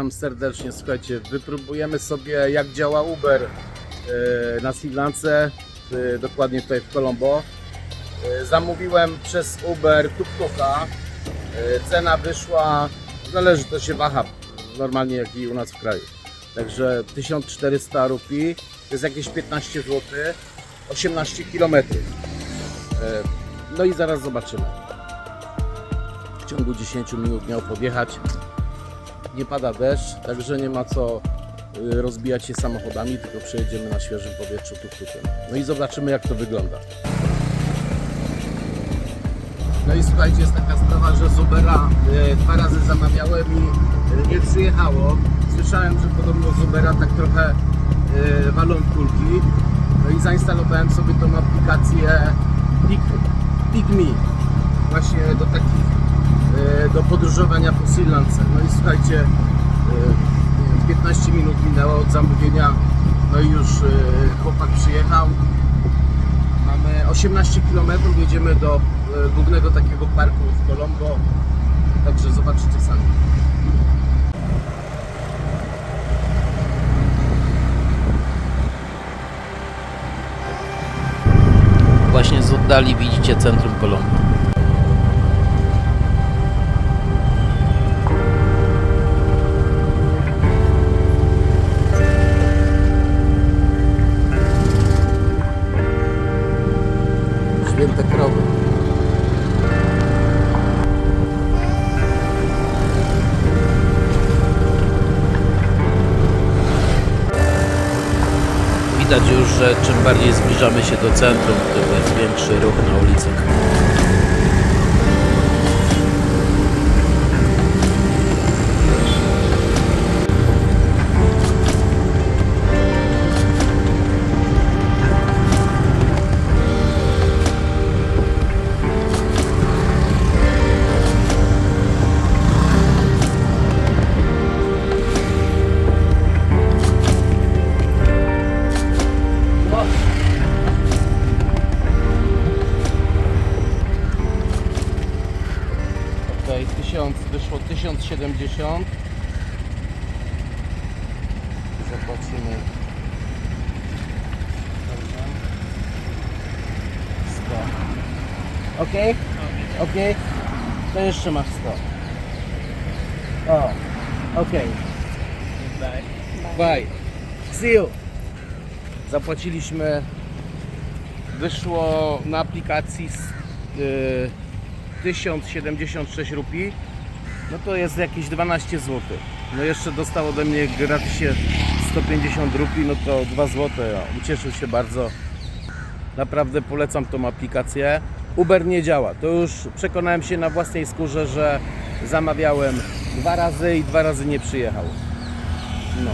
Witam serdecznie. Słuchajcie, wypróbujemy sobie jak działa Uber e, na Sri Lance, dokładnie tutaj w Colombo. E, Zamówiłem przez Uber tuk-tuka. E, Cena wyszła, zależy, to się waha normalnie jak i u nas w kraju. Także 1400 rupii, to jest jakieś 15 zł, 18 km. No i zaraz zobaczymy. W ciągu 10 minut miał podjechać. Nie pada deszcz, także nie ma co y, rozbijać się samochodami, tylko przejedziemy na świeżym powietrzu tuk-tukiem. No i zobaczymy jak to wygląda. No i słuchajcie, jest taka sprawa, że z Ubera y, dwa razy zamawiałem i y, nie przyjechało. Słyszałem, że podobno z Ubera tak trochę y, walą kulki. No i zainstalowałem sobie tą aplikację Pig, Pigme właśnie do takich do podróżowania po Sri Lance. No i słuchajcie, e, nie wiem, 15 minut minęło od zamówienia, no i już e, chłopak przyjechał. Mamy 18 km, jedziemy do e, głównego takiego parku w Colombo, także zobaczycie sami. Właśnie z oddali widzicie centrum Kolumbii. Że czym bardziej zbliżamy się do centrum, tym jest większy ruch na ulicach. 1070. Zobaczymy. Dobrze. 100. Okej? Okej. To jeszcze masz 100. O, okej. Bye. See you. Zapłaciliśmy. Wyszło na aplikacji z, y, 1076 rupii, no to jest jakieś 12 zł. No jeszcze dostał ode mnie gratisie 150 rupii, no to 2 zł. Ucieszył się bardzo. Naprawdę polecam tą aplikację. Uber nie działa. To już przekonałem się na własnej skórze, że zamawiałem dwa razy i dwa razy nie przyjechał. No.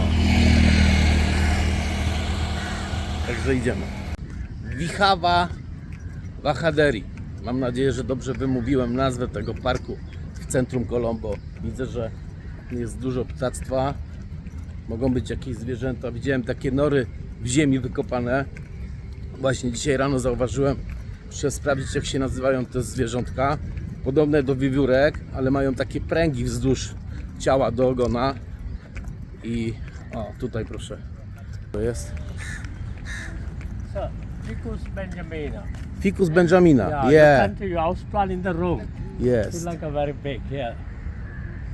Także idziemy. Wichawa Wahaderi. Mam nadzieję, że dobrze wymówiłem nazwę tego parku centrum Colombo. Widzę, że jest dużo ptactwa. Mogą być jakieś zwierzęta. Widziałem takie nory w ziemi wykopane. Właśnie dzisiaj rano zauważyłem. Muszę sprawdzić, jak się nazywają te zwierzątka. Podobne do wiewiórek, ale mają takie pręgi wzdłuż ciała do ogona. I o, tutaj proszę. To jest Sir, Ficus benjamina. Ficus benjamina. Yeah, Yeah, the country you yes. Sri Lanka very big here.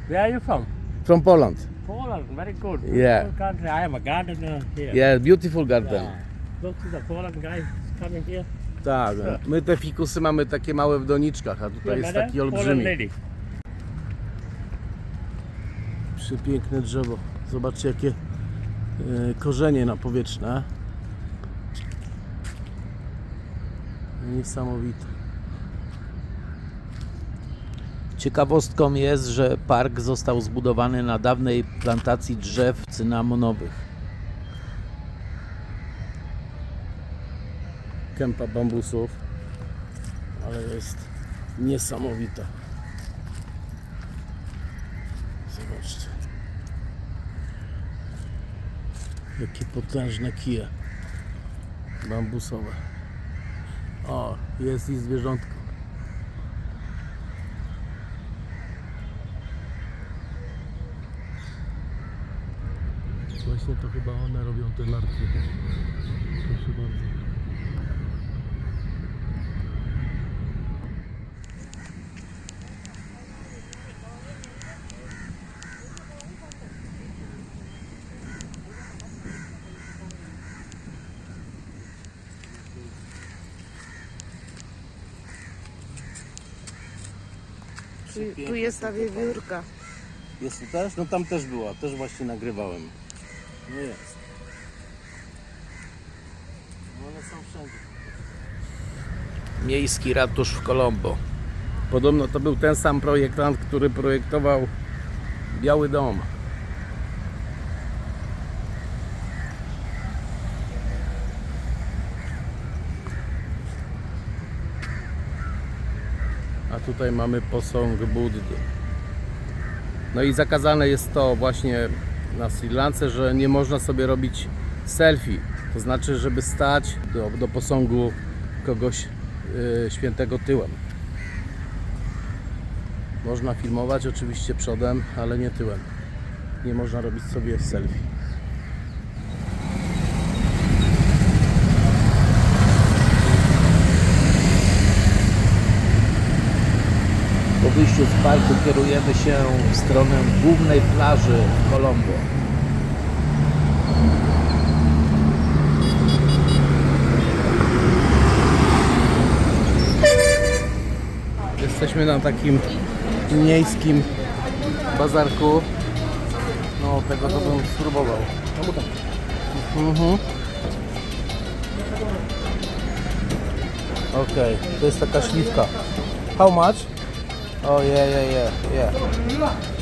Where are you from? From Poland. Poland, very good. Yeah. Beautiful country. I am a gardener here. Yeah, beautiful garden. Yeah. Look to the Poland guys coming here. Tak, my te fikusy mamy takie małe w doniczkach, a tutaj jest madam, taki Poland olbrzymi. lady. Przepiękne drzewo. Zobaczcie jakie e, korzenie napowietrzne. Niesamowite. Ciekawostką jest, że park został zbudowany na dawnej plantacji drzew cynamonowych. Kępa bambusów. Ale jest niesamowita. Zobaczcie. Jakie potężne kije bambusowe. O, jest i zwierzątko. Właśnie to chyba one robią te larki. Proszę bardzo. Tu, tu jest ta wiewiórka. Jest tu też? No tam też była, też właśnie nagrywałem. No jest. No one są wszędzie. Miejski ratusz w Colombo. Podobno to był ten sam projektant, który projektował Biały Dom. A tutaj mamy posąg Buddy. No i zakazane jest to właśnie na Sri Lance, że nie można sobie robić selfie. To znaczy, żeby stać do, do posągu kogoś yy, świętego tyłem. Można filmować oczywiście przodem, ale nie tyłem. Nie można robić sobie selfie. Wyjściu z parku kierujemy się w stronę głównej plaży Colombo. Jesteśmy na takim miejskim bazarku. No tego to bym spróbował. Mhm. Okej, to jest taka śliwka. How much? O, oh, yeah, yeah, yeah, yeah.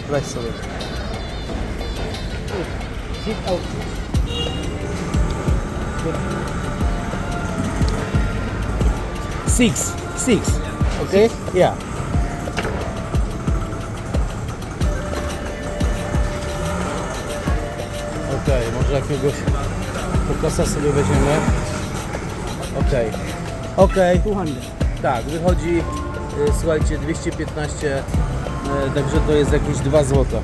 Weź sobie. Six, six. Okay? Yeah. Okej, może jakiegoś kokosa sobie weźmiemy. Okej. Okej. Tak, wychodzi, y, słuchajcie, 215, y, także to jest jakieś 2 złota.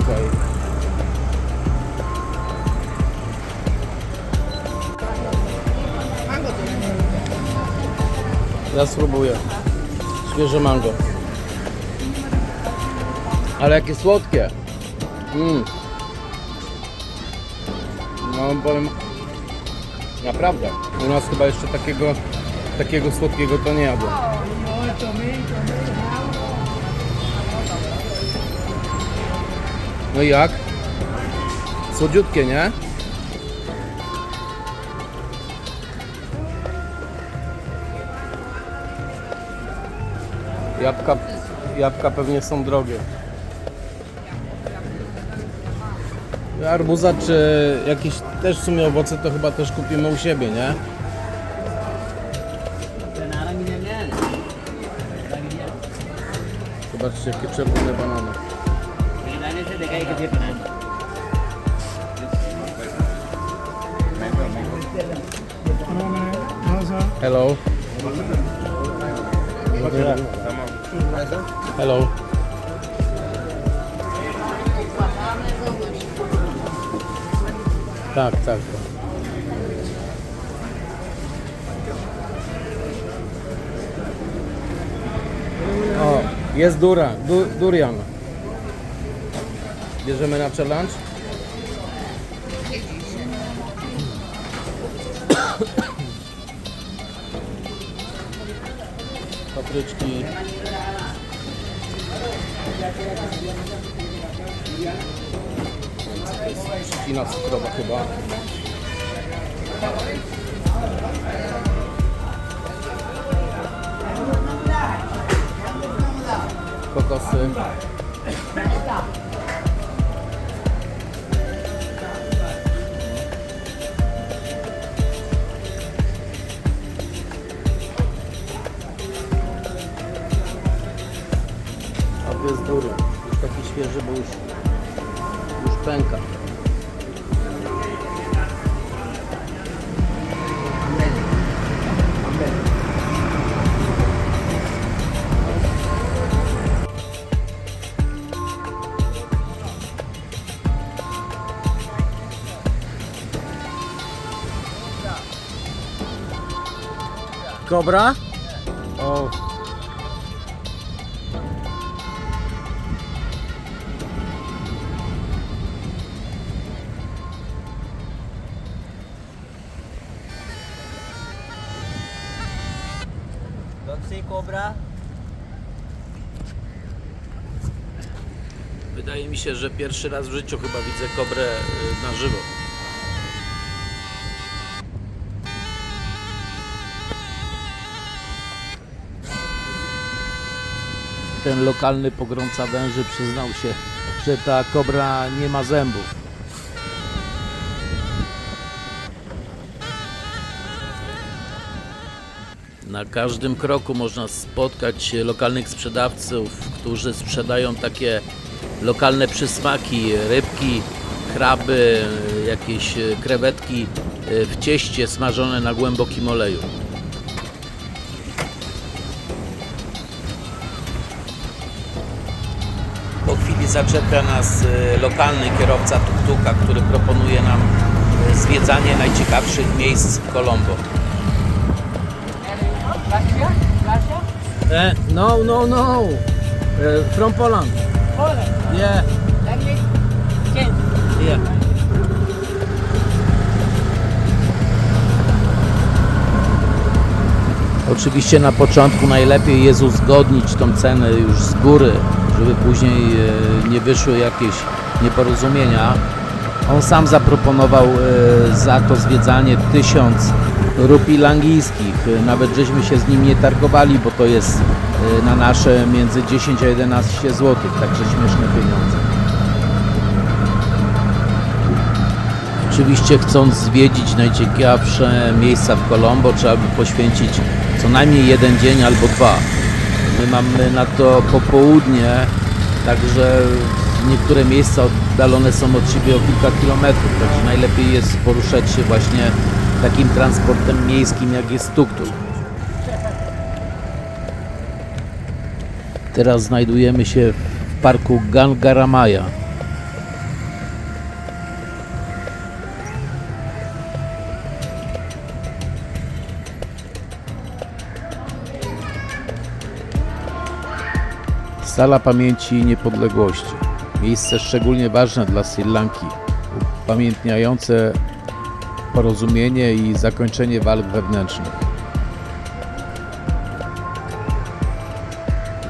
Okej. Ja spróbuję. Świeże mango. Ale jakie słodkie. Mm. No powiem naprawdę. U nas chyba jeszcze takiego takiego słodkiego to nie jadłem. No i jak? Słodziutkie, nie? Jabłka, jabłka pewnie są drogie. Arbuza czy jakieś też w sumie owoce to chyba też kupimy u siebie, nie? Zobaczcie jakie czerwone banany. Hello. Hello. Tak, tak. O, jest dura, du, durian. Bierzemy na challenge. Papryczki. To jest cukrowa chyba. Kokosy. A to jest dury. Już taki świeży, bo już, już pęka. Kobra? O. Don't see cobra. Wydaje mi się, że pierwszy raz w życiu chyba widzę kobrę y, na żywo. Ten lokalny pogromca węży przyznał się, że ta kobra nie ma zębów. Na każdym kroku można spotkać lokalnych sprzedawców, którzy sprzedają takie lokalne przysmaki, rybki, kraby, jakieś krewetki w cieście smażone na głębokim oleju. Zaczepia nas e, lokalny kierowca tuk-tuka, który proponuje nam e, zwiedzanie najciekawszych miejsc w Colombo. Eh, no, no, no. Uh, from Poland. Poland. Yeah. Change. Yeah. Oczywiście na początku najlepiej jest uzgodnić tą cenę już z góry, żeby później e, nie wyszły jakieś nieporozumienia. On sam zaproponował e, za to zwiedzanie tysiąc rupii langijskich. E, Nawet żeśmy się z nim nie targowali, bo to jest na nasze między 10 a 11 zł, także śmieszne pieniądze. Oczywiście chcąc zwiedzić najciekawsze miejsca w Colombo trzeba by poświęcić co najmniej jeden dzień albo dwa. My mamy na to popołudnie, także niektóre miejsca oddalone są od siebie o kilka kilometrów, także najlepiej jest poruszać się właśnie takim transportem miejskim jak jest tuk-tuk. Teraz znajdujemy się w parku Gangaramaja. Sala Pamięci Niepodległości. Miejsce szczególnie ważne dla Sri Lanki, upamiętniające porozumienie i zakończenie walk wewnętrznych.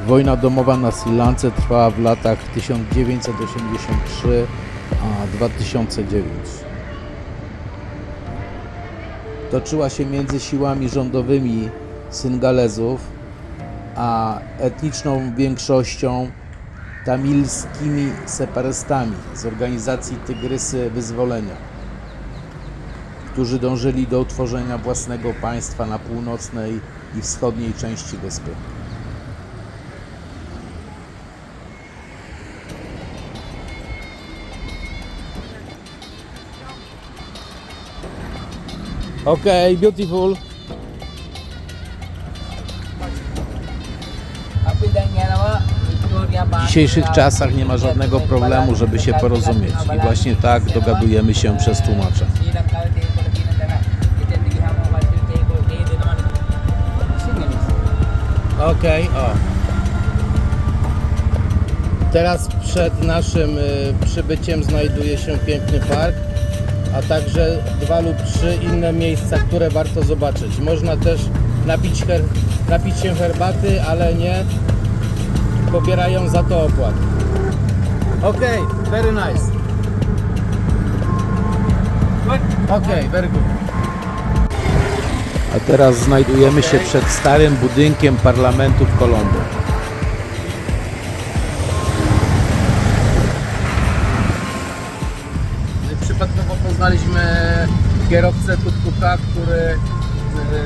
Wojna domowa na Sri Lance trwała w latach 1983 a 2009. Toczyła się między siłami rządowymi Syngalezów a etniczną większością tamilskimi separatystami z organizacji Tygrysy Wyzwolenia, którzy dążyli do utworzenia własnego państwa na północnej i wschodniej części wyspy. Okay, beautiful. W dzisiejszych czasach nie ma żadnego problemu, żeby się porozumieć i właśnie tak dogadujemy się przez tłumacza. Okej, o. Teraz przed naszym y, przybyciem znajduje się piękny park, a także dwa lub trzy inne miejsca, które warto zobaczyć. Można też napić, napić się herbaty, ale nie pobierają za to opłat. Okej, very nice. Okej, very good. A teraz znajdujemy się przed starym budynkiem parlamentu w Colombo. Przypadkowo poznaliśmy kierowcę tuk-tuka, który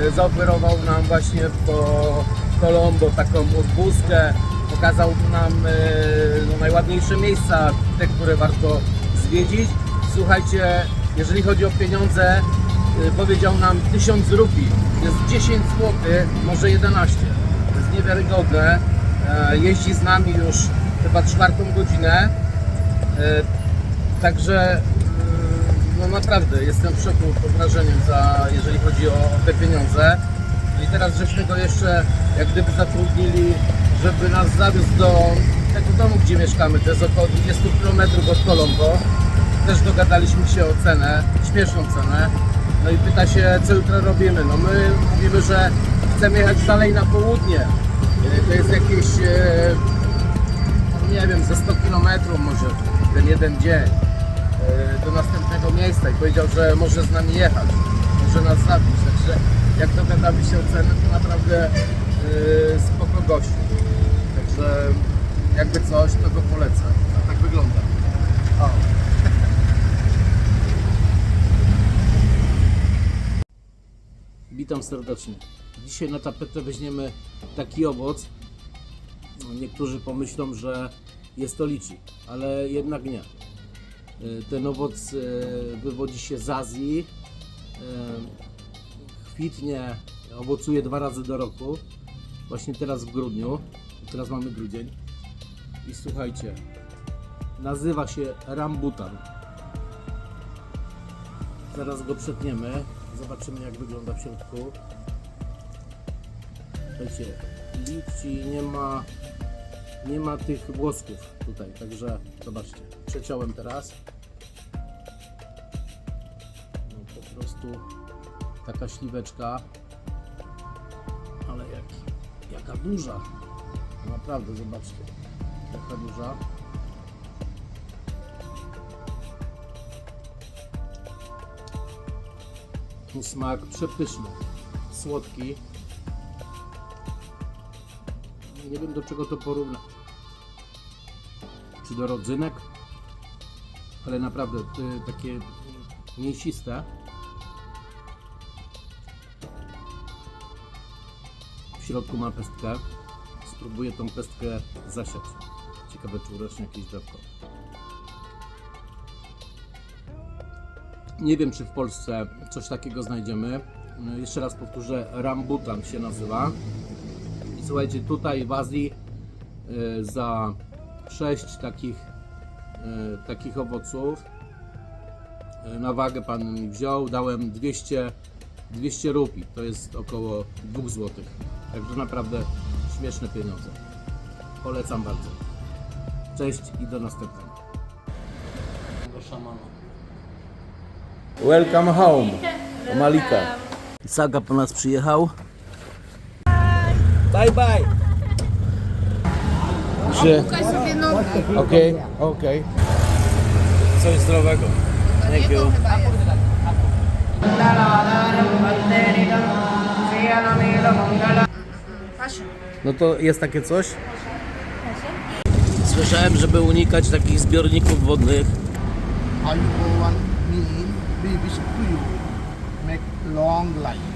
e, zaoferował nam właśnie po Colombo taką odpustkę. Pokazał nam e, no, najładniejsze miejsca, te, które warto zwiedzić. Słuchajcie, jeżeli chodzi o pieniądze, e, powiedział nam 1000 rupii. Jest 10 zł, może 11. To jest niewiarygodne. E, Jeździ z nami już chyba czwartą godzinę. Także mm, no naprawdę jestem w szoku pod wrażeniem za, jeżeli chodzi o, te pieniądze. Czyli teraz żeśmy go jeszcze jak gdyby zatrudnili, żeby nas zawiózł do tego domu, gdzie mieszkamy. To jest około 20 km od Colombo. Też dogadaliśmy się o cenę, śmieszną cenę. No i pyta się, co jutro robimy. No my mówimy, że chcemy jechać dalej na południe. E, To jest jakieś, e, nie wiem, ze 100 km może ten jeden dzień e, do następnego miejsca i powiedział, że może z nami jechać, może nas zabić. Także jak dogadamy się o cenę, to naprawdę spoko gościu. Także jakby coś, to go polecę. A tak wygląda. O. Witam serdecznie. Dzisiaj na tapetę weźmiemy taki owoc. No, Niektórzy pomyślą, że jest to liczy, ale jednak nie. Y, Ten owoc y, wywodzi się z Azji. Y, Kwitnie, owocuje dwa razy do roku. Właśnie teraz w grudniu. Teraz mamy grudzień. I słuchajcie, nazywa się rambutan. Zaraz go przetniemy. Zobaczymy jak wygląda w środku. Słuchajcie, liczy nie ma nie ma tych włosków tutaj, także zobaczcie, przeciąłem teraz. No, po prostu taka śliweczka, ale jak, jaka duża, naprawdę zobaczcie, jaka duża. Tu smak przepyszny, słodki. Nie wiem do czego to porównać. Czy do rodzynek? Ale naprawdę y, takie mięsiste. W środku ma pestkę. Spróbuję tą pestkę zasiać. Ciekawe czy urośnie jakieś drzewko. Nie wiem czy w Polsce coś takiego znajdziemy. No, Jeszcze raz powtórzę, rambutan się nazywa. I słuchajcie, tutaj w Azji y, za 6 takich, y, takich owoców y, na wagę pan mi wziął, dałem 200, 200 rupii, to jest około 2 zł. Także naprawdę śmieszne pieniądze. Polecam bardzo. Cześć i do następnego. Do szamana. Welcome home, Malika. Saga po nas przyjechał. Bye bye. Że... sobie nogę. Okej, okej. Coś zdrowego. Thank you. No to jest takie coś? Słyszałem, żeby unikać takich zbiorników wodnych. you go one mean we wish to you make long life